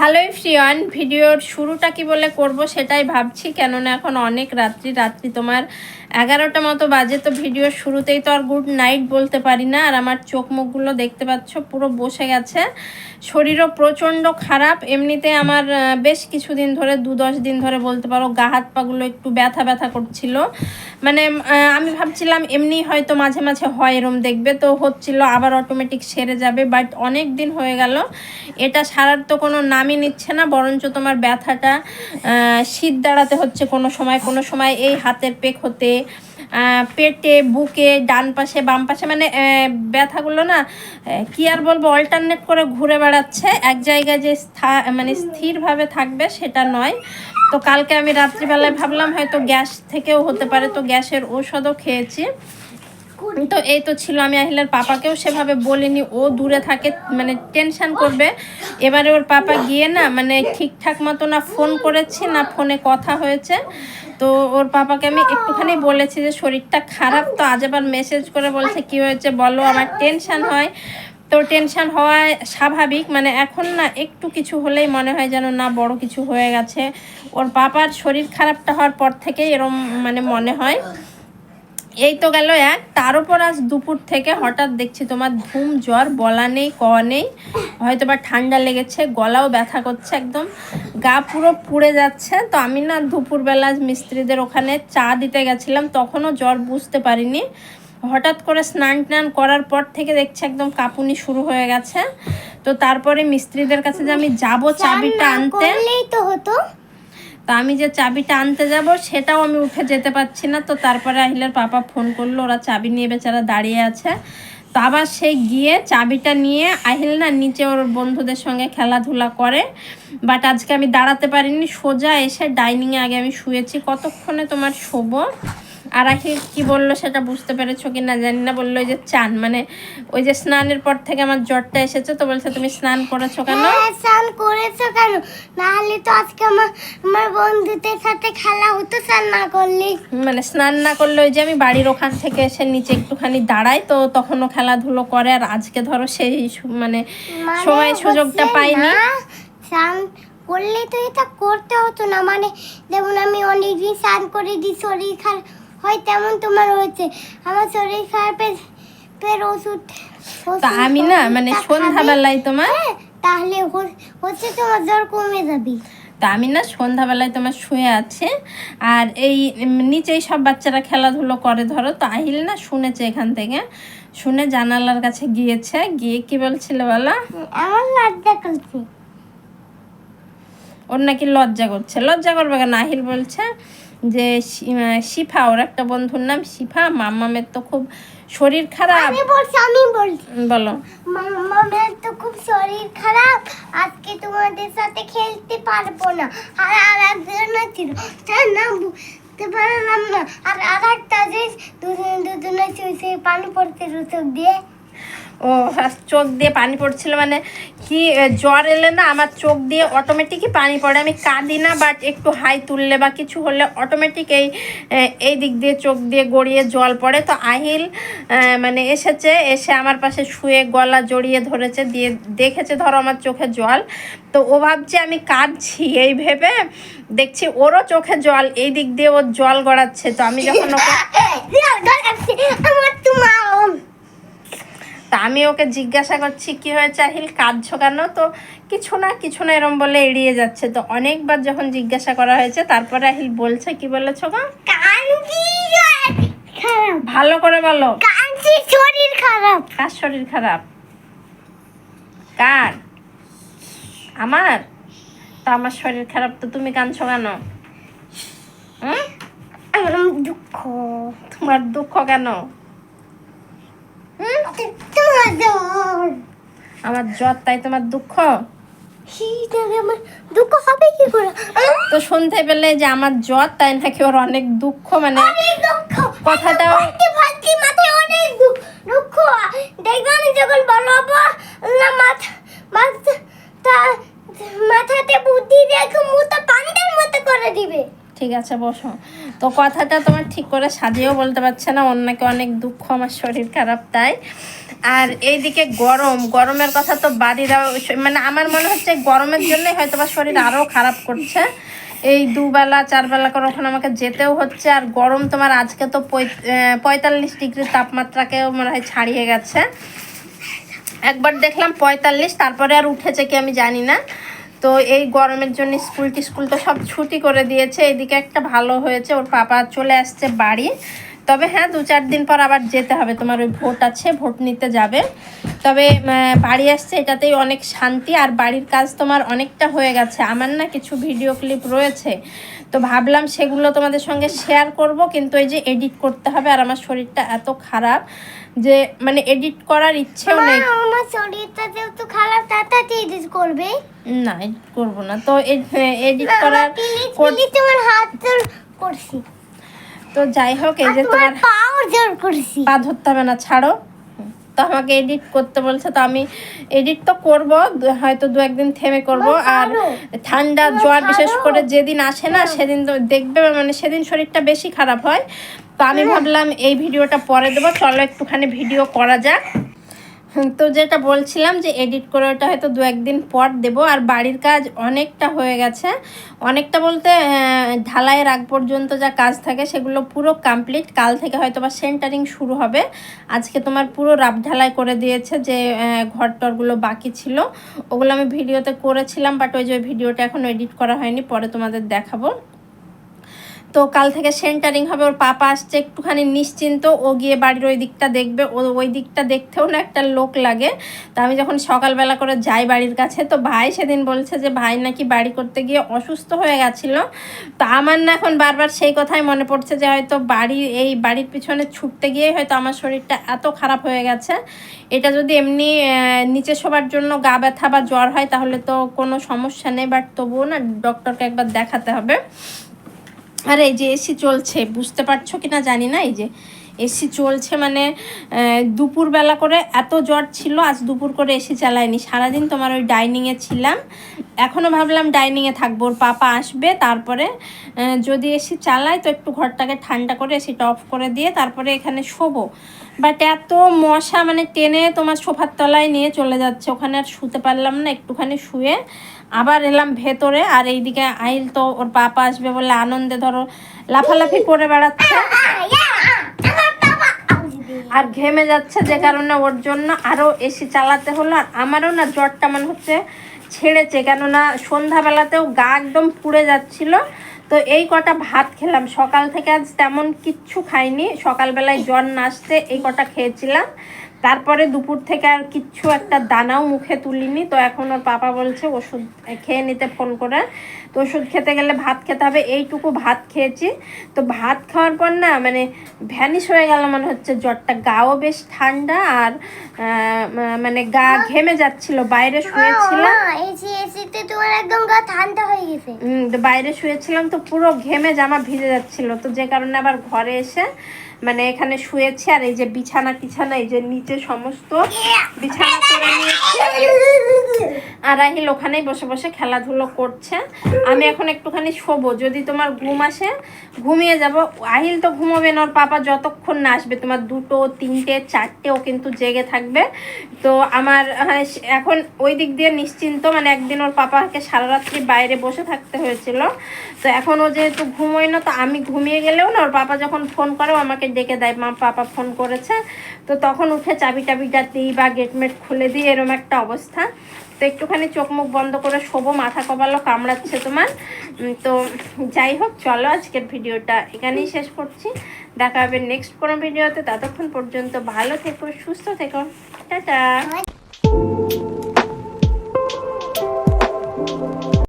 Hello ফ্রিয়ান ভিডিওর শুরুটা কি বলে করব সেটাই ভাবছি, কেননা এখন অনেক রাত্রি রাত্রি তোমার এগারোটা মতো বাজে তো ভিডিওর শুরুতেই তো আর গুড নাইট বলতে পারি না। আর আমার চোখ মুখগুলো দেখতে পাচ্ছ, পুরো বসে গেছে। শরীরও প্রচণ্ড খারাপ। এমনিতে আমার বেশ কিছুদিন ধরে, দু দশ দিন ধরে বলতে পারো, গা হাত পাগুলো একটু ব্যথা ব্যথা করছিল। মানে আমি ভাবছিলাম এমনি হয়তো মাঝে মাঝে হয় এরম দেখবে। তো হচ্ছিল, আবার অটোমেটিক সেরে যাবে। বাট অনেক দিন হয়ে গেল। এটা সারার তো কোনো নামই নিচ্ছে না, বরঞ্চ তোমার ব্যথাটা শীত দাঁড়াতে হচ্ছে কোনো সময়। কোনো সময় এই হাতের পেক হতে পেটে, বুকে, ডান পাশে, বাম পাশে মানে ব্যথাগুলো না কি আর বলব অল্টারনেট করে ঘুরে বেড়াচ্ছে। এক জায়গায় যে স্থা- মানে স্থিরভাবে থাকবে সেটা নয়। তো কালকে আমি রাত্রিবেলায় ভাবলাম, হয়তো গ্যাস থেকেও হতে পারে, তো গ্যাসের ঔষধও খেয়েছি। তো এই তো ছিল, আমি আহিলের পাপাকেও সেভাবে বলিনি, ও দূরে থাকে মানে টেনশন করবে। এবারে ওর পাপা গিয়ে না মানে ঠিকঠাক মতো না ফোন করেছি, না ফোনে কথা হয়েছে। তো ওর পাপাকে আমি একটুখানি বলেছি যে শরীরটা খারাপ, তো আজ আবার মেসেজ করে বলছে, কি হয়েছে বলো, আমার টেনশান হয়। তো টেনশান হওয়ায় স্বাভাবিক মানে এখন না একটু কিছু হলেই মনে হয় যেন না, বড় কিছু হয়ে গেছে। ওর পাপার শরীর খারাপটা হওয়ার পর থেকেই এরম মানে মনে হয়। এই তো গেল এক। তার উপর আজ দুপুর থেকে হঠাৎ দেখছি তোমার ধুম জ্বর বলা নেই ক নেই। হয়তো বা ঠান্ডা লেগেছে গলাও ব্যথা করছে একদম। গা পুরো পুড়ে যাচ্ছে। তো আমি না দুপুরবেলা আজ মিস্ত্রিদের ওখানে চা দিতে গেছিলাম। তখনও জ্বর বুঝতে পারিনি। হঠাৎ করে স্নান টান করার পর থেকে দেখছি একদম কাঁপুনি শুরু হয়ে গেছে। তো তারপরে মিস্ত্রিদের কাছে যে আমি যাব চাবিটা আনতে। তো হতো। তো আমি যে চাবিটা আনতে যাব, সেটাও আমি উঠে যেতে পারছি না। তো তারপরে আহিলের পাপা ফোন করল, ওরা চাবি নিয়ে বেচারা দাঁড়িয়ে আছে। তো আবার সে গিয়ে চাবিটা নিয়ে, আহিল না নিচে ওর বন্ধুদের সঙ্গে খেলাধুলা করে। বাট আজকে আমি দাঁড়াতে পারিনি, সোজা এসে ডাইনিংয়ে আগে আমি শুয়েছি। কতক্ষণে তোমার শোবো? আর আহিল কি বলল সেটা বুঝতে পেরেছ কি না জানি না বলল ওই যে চান মানে ওই যে স্নানের পর থেকে আমার জ্বরটা এসেছে তো বলছে তুমি স্নান করেছ কেন? হ্যাঁ স্নান করেছ কেন? নাহলে তো আজকে আমার আমার বন্ধুদের সাথে খেলা হতো স্নান না করলে। মানে স্নান না করলে ওই যে আমি বাড়ির ওখান থেকে এসে নিচে একটুখানি দাঁড়াই তো তখনও খেলাধুলো করে আর আজকে ধরো সেই মানে মানে সময় সুযোগটা পাইনি। না, স্নান করলে তো এটা করতে হতো না মানে যেমন আমি অনেকদিন স্নান করে দিই শরীর খারাপ হয় তেমন তোমার হয়েছে। আমার শরীর খারাপের ফের ওষুধ তা আমি না মানে সন্ধ্যাবেলায় তোমার। হ্যাঁ, তাহলে হচ্ছে তোমার জ্বর কমে যাবে। তা আমি না সন্ধ্যাবেলায় তোমার শুয়ে আছে আর এই নিচেই সব বাচ্চারা খেলাধুলো করে ধরো। তো আহিল না শুনেছে এখান থেকে। শুনে জানালার কাছে গিয়েছে গিয়ে কি বলছিল বলা? আমার লজ্জা করছে। ওর নাকি লজ্জা করছে। লজ্জা করবে কেন? আহিল বলছে যে শিফা ওর একটা বন্ধুর নাম শিফা। মাম্মামের তো খুব শরীর খারাপ। আমি বলছি আমি বলছি। বলো। মামামের তো খুব শরীর খারাপ। আজকে তোমাদের সাথে খেলতে পারব না। আর আর একজন ছিল তার নাম বুঝতে পারলাম না। আর আর একটা যে দুজনে দুজনে শুয়ে পানি পড়তে চোখ দিয়ে ও চোখ দিয়ে পানি পড়ছিল মানে কি জ্বর এলে না আমার চোখ দিয়ে অটোমেটিকই পানি পড়ে আমি কাঁদি না বাট একটু হাই তুললে বা কিছু হলে অটোমেটিক এই এই দিক দিয়ে চোখ দিয়ে গড়িয়ে জল পড়ে তো আহিল মানে এসেছে এসে আমার পাশে শুয়ে গলা জড়িয়ে ধরেছে দিয়ে দেখেছে ধরো আমার চোখে জল তো ও ভাবছে আমি কাঁদছি এই ভেবে দেখছি ওরও চোখে জল এই দিক দিয়ে ওর জল গড়াচ্ছে তো আমি যখন ওকে তা আমি ওকে জিজ্ঞাসা করছি কি হয়েছে আহিল? কাঁদছো কেন? তো কিছু না কিছু না এরম বলে এড়িয়ে যাচ্ছে। তো অনেকবার যখন জিজ্ঞাসা করা হয়েছে তারপরে আহিল বলছে কি বলেছ গো? ভালো করে বলো। শরীর খারাপ। কার শরীর খারাপ? কার? আমার? তো আমার শরীর খারাপ তো তুমি কাঁদছো কেন? হুম? আমার দুঃখ। তোমার দুঃখ কেন? আমার জ্বর তাই তোমার দুঃখ? আমার দুঃখ হবে কি করে? তো শুনতে পেলে যে আমার জ্বর তাই নাকি ওর অনেক দুঃখ? মানে দুঃখ। কথাটাও দুঃখ। দুঃখ। দেখবে যখন বলো না মাথা মাথা মাথাতে বুদ্ধি রেখে মুখটা পানিটার মতো করে দিবে। ঠিক আছে, বসো। তো কথাটা তোমার ঠিক করে সাজিয়েও বলতে পারছে না, অন্যকে অনেক দুঃখ, আমার শরীর খারাপ তাই। আর এইদিকে গরম, গরমের কথা তো বাড়িরা মানে আমার মনে হচ্ছে গরমের জন্যই হয়তো বা শরীর আরও খারাপ করছে। এই দুবেলা, চারবেলা করে ওখানে আমাকে যেতেও হচ্ছে, আর গরম তোমার আজকে তো পঁয়তাল্লিশ ডিগ্রি তাপমাত্রাকেও মনে হয় ছাড়িয়ে গেছে। একবার দেখলাম পঁয়তাল্লিশ, তারপরে আর উঠেছে কি আমি জানি না। তো এই গরমের জন্য স্কুল টিস্কুল তো সব ছুটি করে দিয়েছে। এদিকে একটা ভালো হয়েছে, ওর পাপা চলে আসছে বাড়ি। তবে হ্যাঁ দু চার দিন পর আবার যেতে হবে। তোমার ওই ভোট আছে, ভোট নিতে যাবে। তবে বাড়ি আসছে, এটাতেই অনেক শান্তি। আর বাড়ির কাজ তোমার অনেকটা হয়ে গেছে। আমার না কিছু ভিডিও ক্লিপ রয়েছে। তো ভাবলাম সেগুলো তোমাদের সঙ্গে শেয়ার করব, কিন্তু এই যে এডিট করতে হবে, আর আমার শরীরটা এত খারাপ। যে মানে এডিট করার ইচ্ছেও নেই। আমার শরীরটা যেহেতু খারাপ তাড়াতাড়ি এডিট করবে। না এডিট করব না। তো এডিট করার তোমার হাত জোর করছি। তো যাই হোক এই যে তোমার পাও জোর করছি। পা ধরতে হবে না ছাড়ো। তো আমাকে এডিট করতে বলছে তো আমি এডিট তো করব হয়তো দু একদিন থেমে করব। আর ঠান্ডা জ্বর বিশেষ করে যেদিন আসে না সেদিন তো দেখবে মানে সেদিন শরীরটা বেশি খারাপ হয়। তো আমি ভাবলাম এই ভিডিওটা পরে দেবো, চলো একটুখানি ভিডিও করা যাক। তো যেটা বলছিলাম যে এডিট করে ওটা হয়তো দু একদিন পর দেব, আর বাড়ির কাজ অনেকটা হয়ে গেছে। অনেকটা বলতে ঢালাইয়ের আগ পর্যন্ত যা কাজ থাকে সেগুলো পুরো কমপ্লিট কাল থেকে হয়তো বা সেন্টারিং শুরু হবে। আজকে তোমার পুরো রাব ঢালাই করে দিয়েছে যে ঘর টরগুলো বাকি ছিল। ওগুলো আমি ভিডিওতে করেছিলাম বাট ওই যে ভিডিওটা এখন এডিট করা হয়নি, পরে তোমাদের দেখাবো। তো কাল থেকে সেন্টারিং হবে, ওর পাপা আসছে, একটুখানি নিশ্চিন্ত, ও গিয়ে বাড়ির ওই দিকটা দেখবে ও ওই দিকটা দেখতেও না একটা লোক লাগে। তো আমি যখন সকালবেলা করে যাই বাড়ির কাছে, তো ভাই সেদিন বলছে যে, ভাই নাকি বাড়ি করতে গিয়ে অসুস্থ হয়ে গেছিল। তো আমার না এখন বারবার সেই কথাই মনে পড়ছে যে, হয়তো বাড়ি, এই বাড়ির পিছনে ছুটতে গিয়ে হয়তো আমার শরীরটা এত খারাপ হয়ে গেছে। এটা যদি এমনি নিচে শোবার জন্য গা ব্যথা বা জ্বর হয়, তাহলে তো কোনো সমস্যা নেই, বাট তবুও না ডক্টরকে একবার দেখাতে হবে। আর এই যে এসি চলছে, বুঝতে পারছ কি না জানি না, এই যে এসি চলছে মানে দুপুরবেলা করে এত জ্বর ছিল, আজ দুপুর করে এসি চালায়নি। সারাদিন তোমার ওই ডাইনিংয়ে ছিলাম। এখনও ভাবলাম ডাইনিংয়ে থাকব, ওর পাপা আসবে, তারপরে যদি এসি চালায় তো একটু ঘরটাকে ঠান্ডা করে এসিটা অফ করে দিয়ে তারপরে এখানে শোবো। বাট এত মশা মানে টেনে তোমার সোফার তলায় নিয়ে চলে যাচ্ছে, ওখানে আর শুতে পারলাম না, একটুখানি শুয়ে। আবার এলাম ভেতরে, আর এইদিকে আইল তো ওর পাপা আসবে বলে আনন্দে ধরো লাফালাফি করে বেড়াচ্ছে। আর ঘেমে যাচ্ছে যে কারণে ওর জন্য আরও এসি চালাতে হলো, আর আমারও না জ্বরটা মনে হচ্ছে ছেড়েছে, কেননা সন্ধ্যাবেলাতেও গা একদম পুড়ে যাচ্ছিল। তো এই কটা ভাত খেলাম, সকাল থেকে আজ তেমন কিচ্ছু খাইনি, সকালবেলায় জ্বর না আসতে এই কটা খেয়েছিলাম। তারপরে দুপুর থেকে আর কিচ্ছু একটা দানাও মুখে তুলিনি। তো এখন ওর পাপা বলছে ওষুধ খেয়ে নিতে ফোন করে। তো ওষুধ খেতে গেলে ভাত খেতে হবে এইটুকু ভাত খেয়েছি। তো ভাত খাওয়ার পর না মানে ভ্যানিশ হয়ে গেল মনে হচ্ছে জ্বরটা। গাও বেশ ঠান্ডা আর মানে গা ঘেমে যাচ্ছিল বাইরে শুয়েছিলাম। তোমার একদম গা ঠান্ডা হয়ে গেছে। বাইরে শুয়েছিলাম তো পুরো ঘেমে জামা ভিজে যাচ্ছিল। তো যে কারণে আবার ঘরে এসে মানে এখানে শুয়েছে আর এই যে বিছানা টিছানা এই যে নিচে সমস্ত বিছানা করে নিয়েছি। আর রাহিল ওখানেই বসে বসে খেলাধুলো করছে। আমি এখন একটুখানি শোবো যদি তোমার ঘুম আসে ঘুমিয়ে যাব। আহিল তো ঘুমোবে না ওর পাপা যতক্ষণ না আসবে তোমার দুটো তিনটে চারটে ও কিন্তু জেগে থাকবে। তো আমার আহ, এখন ওই দিক দিয়ে নিশ্চিন্ত মানে একদিন ওর পাপাকে সারা রাত্রি বাইরে বসে থাকতে হয়েছিল। তো এখন ও যেহেতু ঘুমোয় না তো আমি ঘুমিয়ে গেলেও না ওর পাপা যখন ফোন করে আমাকে ডেকে দেয়। মা পাপা ফোন করেছে। তো তখন উঠে চাবি টাবিটা দিই বা গেটমেট খুলে দিই, এরম একটা অবস্থা। তো একটুখানি চোখ মুখ বন্ধ করে শোবো, মাথা কপালও কামড়াচ্ছে তোমার। তো যাই হোক, চলো আজকের ভিডিওটা এখানেই শেষ করছি। দেখা হবে নেক্সট কোনো ভিডিওতে। ততক্ষণ পর্যন্ত ভালো থেকো, সুস্থ থেকো। টাটা!